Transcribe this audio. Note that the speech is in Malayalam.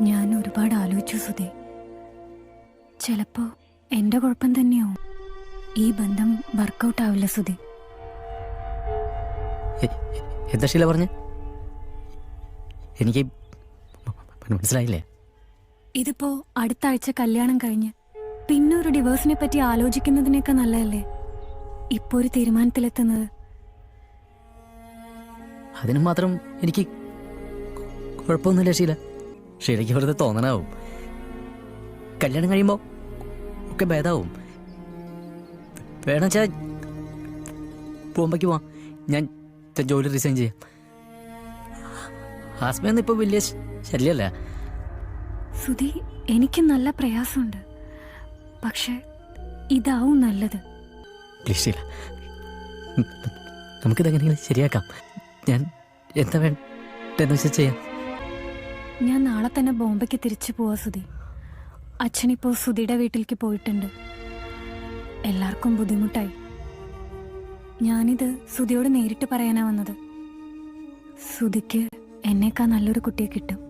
ഞാൻ ഒരുപാട് ആലോചിച്ചു സുധി. ചിലപ്പോ എന്റെ കുഴപ്പം തന്നെയാവും. ഈ ബന്ധം വർക്കൗട്ട് ആവില്ല സുധി. എന്താ ശീല പറഞ്ഞ്? എനിക്ക് മനസ്സിലായില്ലേ? ഇതിപ്പോ അടുത്ത ആഴ്ച കല്യാണം കഴിഞ്ഞ് പിന്നെ ഒരു ഡിവോഴ്സിനെ പറ്റി ആലോചിക്കുന്നതിനൊക്കെ നല്ലതല്ലേ? ഇപ്പൊ ഒരു തീരുമാനത്തിലെത്തുന്നത്. അതിനു മാത്രം എനിക്ക് കുഴപ്പമൊന്നുമില്ല ഷീല. ഷീലയ്ക്ക് വെറുതെ തോന്നണാവും. കല്യാണം കഴിയുമ്പോൾ ഒക്കെ ഭേദാവും. വേണമെച്ചാ പോകുമ്പോഴേക്ക് പോവാം. ഞാൻ ജോലി റിസൈൻ ചെയ്യാം. ആസ്മയൊന്നും ഇപ്പോൾ വലിയ ശല്യല്ല. ശല്യമല്ല സുധി എനിക്ക് നല്ല പ്രയാസമുണ്ട്. പക്ഷെ ഇതാവും നല്ലത്. പ്ലീസ് ഷീല നമുക്കിതെങ്ങനെയെങ്കിലും ശരിയാക്കാം. ഞാൻ എന്താ വേണ്ടെന്ന് വെച്ചാൽ ചെയ്യാം. ഞാൻ നാളെ തന്നെ ബോംബെക്ക് തിരിച്ചു പോവാ സുധി. അച്ഛനിപ്പോ സുധിയുടെ വീട്ടിലേക്ക് പോയിട്ടുണ്ട്. എല്ലാവർക്കും ബുദ്ധിമുട്ടായി. ഞാനിത് സുധിയോട് നേരിട്ട് പറയാനാ വന്നത്. സുധിക്ക് എന്നേക്കാ നല്ലൊരു കുട്ടിയെ കിട്ടും.